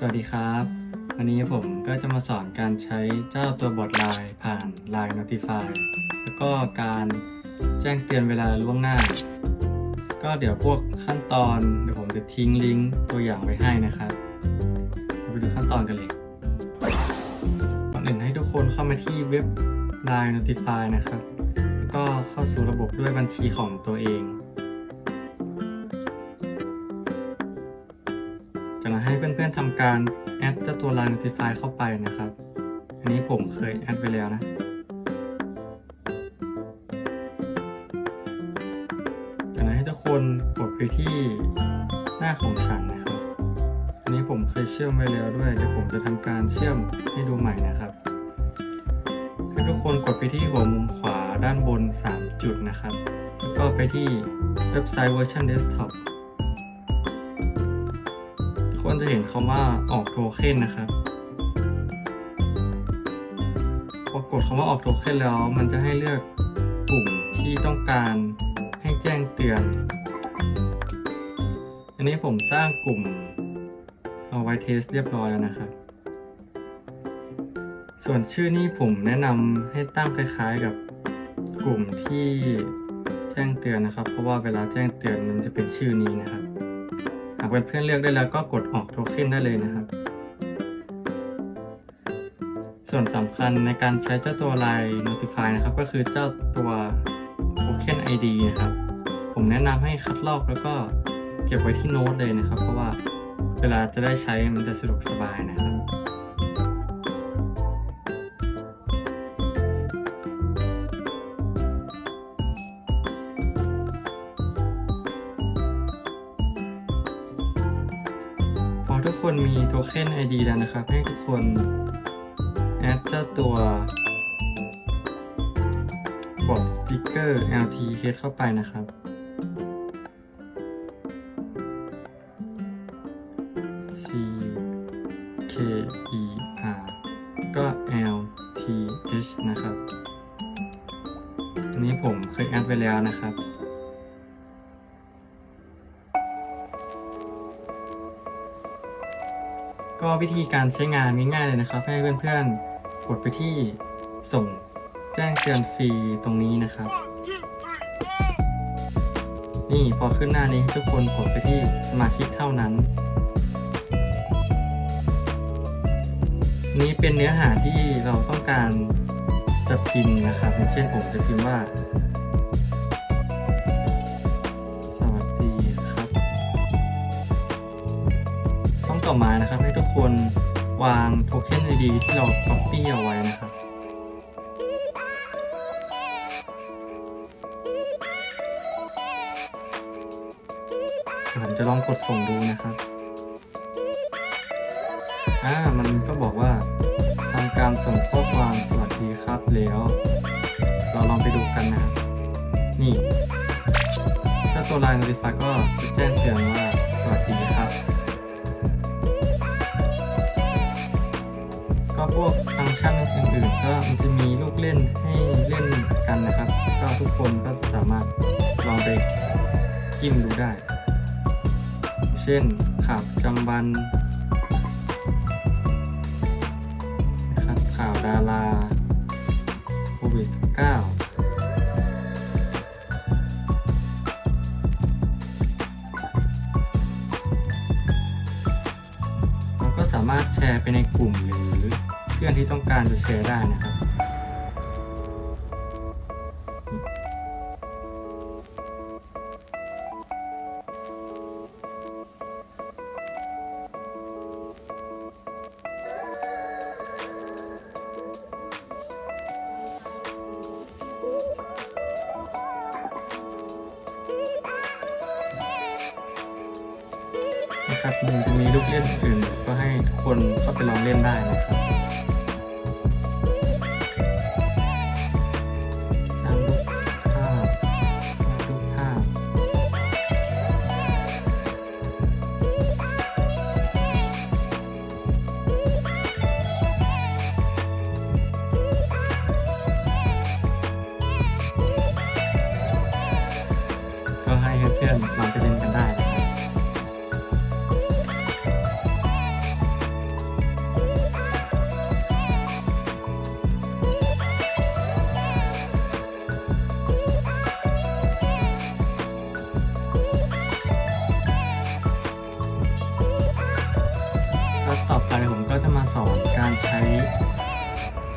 สวัสดีครับ วันนี้ผมก็จะมาสอนการใช้เจ้าตัวบอทไลน์ผ่าน Line Notify แล้วก็การแจ้งเตือนเวลาล่วงหน้า ก็เดี๋ยวพวกขั้นตอนเดี๋ยวผมจะทิ้งลิงก์ตัวอย่างไว้ให้นะครับไปดูขั้นตอนกันเลยก่อนอื่นให้ทุกคนเข้ามาที่เว็บ Line Notify นะครับ แล้วก็เข้าสู่ระบบด้วยบัญชีของตัวเอง อนๆทำการแอดเจ้าตัว Line Notify เข้าไปนะครับ อันนี้ผมเคยแอดไปแล้วนะ จากนั้นให้ทุกคนกดไปที่หน้าของฉันนะครับ อันนี้ผมเคยเชื่อมไว้แล้วด้วย เดี๋ยวผมจะทำการเชื่อมให้ดูใหม่นะครับ ให้ทุกคนกดไปที่หัวมุมขวาด้านบน 3 จุดนะครับ แล้วก็ไปที่เว็บไซต์ Version Desktop ทุก คนจะเห็นคำว่าออกโทเค็นนะครับ พอกดคำว่าออกโทเค็นแล้ว มันจะให้เลือกกลุ่มที่ต้องการให้แจ้งเตือน อันนี้ผมสร้างกลุ่มเอาไว้เทสเรียบร้อยแล้วนะครับ ส่วนชื่อนี่ผมแนะนำให้ตั้งคล้ายๆกับกลุ่มที่แจ้งเตือนนะครับ เพราะว่าเวลาแจ้งเตือนมันจะเป็นชื่อนี้นะครับ หากเพื่อนๆเลือกได้แล้วก็กดออกโทเค็นได้เลยนะครับ ส่วนสำคัญในการใช้เจ้าตัว Line Notify นะครับ ก็คือเจ้าตัว Token ID นะครับ ผมแนะนำให้คัดลอกแล้วก็เก็บไว้ที่โน้ตเลยนะครับ เพราะว่าเวลาจะได้ใช้มันจะสะดวกสบายนะครับ คนมีโทเค็น ID แล้วนะครับ ให้ทุกคนแอดเจ้าตัวบอทสติกเกอร์ LTH เข้าไปนะครับ C K E R ก็ L T H นะครับอันนี้ผมเคยแอดไว้แล้วนะครับ ก็วิธีการใช้งานง่ายๆเลยนะครับ ให้เพื่อนๆกดไปที่ส่งแจ้งเตือนฟรีตรงนี้นะครับ นี่พอขึ้นหน้านี้ทุกคนกดไปที่สมาชิกเท่านั้น นี่เป็นเนื้อหาที่เราต้องการจะพิมพ์นะครับอย่างเช่นผมจะพิมพ์ว่าสวัสดีครับช่องต่อมานะครับให้ นวางโทเค็น ID ที่เรา Copy เอาไว้นะครับผมจะลองกดส่งดูนะครับ อ่า มันก็บอกว่าทำการส่งข้อความสวัสดีครับแล้ว เราลองไปดูกันนะครับนี่เจ้าตัว Line Notify ก็จะแจ้ง ก็มันจะมีลูกเล่นให้เล่นกันนะครับ ก็ทุกคนก็สามารถลองไปจิ้มดูได้ เช่นข่าวจำวันนะครับข่าวดาราโควิด -19 เราก็สามารถแชร์ไปในกลุ่มหรือ เพื่อนที่ต้องการจะแชร์ได้นะครับ นะครับมันจะมีลูกเล่นอื่น ก็ให้คนเข้าไปลองเล่นได้นะครับ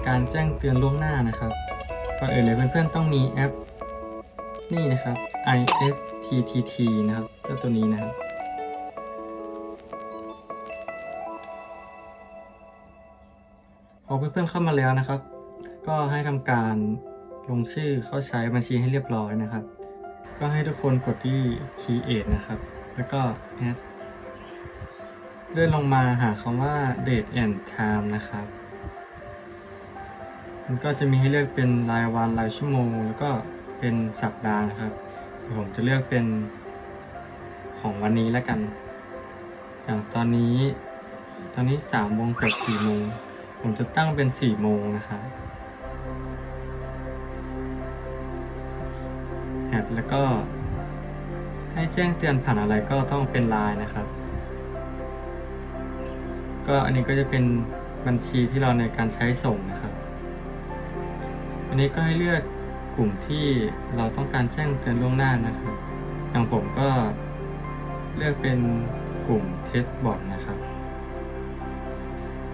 การแจ้งเตือนล่วงหน้านะครับก่อนอื่นเลยเพื่อนๆต้องมีแอปนี่นะครับ ISTTT นะครับเจ้าตัวนี้นะครับพอเพื่อนๆเข้ามาแล้วนะครับ ก็ให้ทำการลงชื่อเข้าใช้บัญชีให้เรียบร้อยนะครับ ก็ให้ทุกคนกดที่ create นะครับ แล้วก็ add เลื่อนลงมาหาคำว่า date and time นะครับ มันก็จะมีให้เลือกเป็นรายวันรายชั่วโมง แล้วก็เป็นสัปดาห์นะครับเดี๋ยวผมจะเลือกเป็นของวันนี้แล้วกัน อย่างตอนนี้ ตอนนี้สามโมงเกือบสี่โมงผมจะตั้งเป็นสี่โมงนะครับแอดแล้วก็ให้แจ้งเตือนผ่านอะไรก็ต้องเป็นไลน์นะครับ ก็อันนี้ก็จะเป็นบัญชีที่เราในการใช้ส่งนะครับ อันนี้ก็ให้เลือกกลุ่มที่เราต้องการแจ้งเตือนล่วงหน้านะครับ อย่างผมก็เลือกเป็นกลุ่ม test bot นะครับ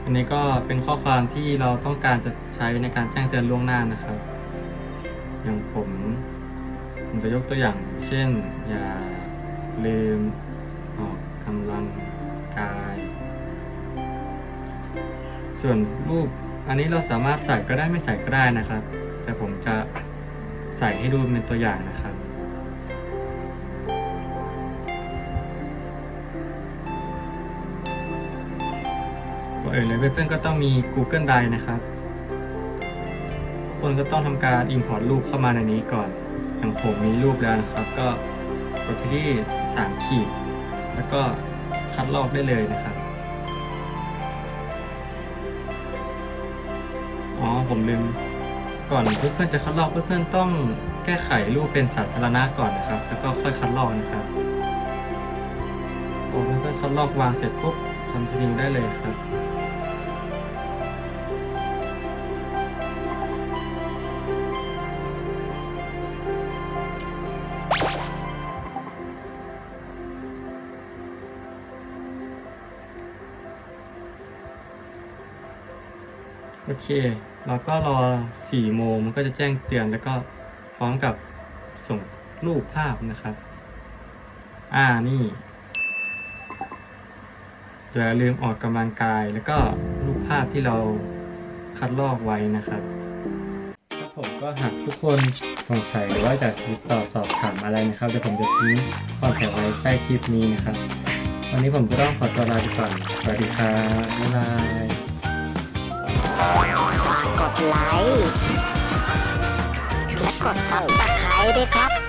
อันนี้ก็เป็นข้อความที่เราต้องการจะใช้ในการแจ้งเตือนล่วงหน้านะครับ อย่างผมผมจะยกตัวอย่างเช่น อย่าลืมออกกำลังกาย ส่วนรูปอันนี้เราสามารถใส่ก็ได้ไม่ใส่ก็ได้นะครับ แต่ผมจะใส่ให้ดูเป็นตัวอย่างนะครับ ก่อนอื่นเลยเพื่อนๆก็ต้องมี Google Drive นะครับ ทุกคนก็ต้องทำการ Import รูปเข้ามาในนี้ก่อน อย่างผมมีรูปแล้วนะครับ ก็กดไปที่ 3 ขีด แล้วก็คัดลอกได้เลยนะครับอ๋อ ผมลืม ก่อนเพื่อนๆจะคัดลอกเพื่อนๆต้องแก้ไขรูปเป็นสาธารณะก่อนนะครับ แล้วก็ค่อยคัดลอกนะครับพอเพื่อนๆคัดลอกวางเสร็จปุ๊บคอนติเนียได้เลยครับ โอเค เราก็รอ4โมงมันก็จะแจ้งเตือนแล้วก็พร้อมกับส่งรูปภาพนะครับ อ่านี่อย่าลืมออกกำลังกายแล้วก็รูปภาพที่เราคัดลอกไว้นะครับครับผมก็หากทุกคนสงสัยหรือว่าอยากติดต่อสอบถามอะไรนะครับเดี๋ยวผมจะทิ้งคอนแทคไว้ใต้คลิปนี้นะครับ วันนี้ผมก็ต้องขอตัวลาไปก่อน สวัสดีครับบ๊ายบาย ฝากกดไลค์และกดซับสไครต์ด้วยครับ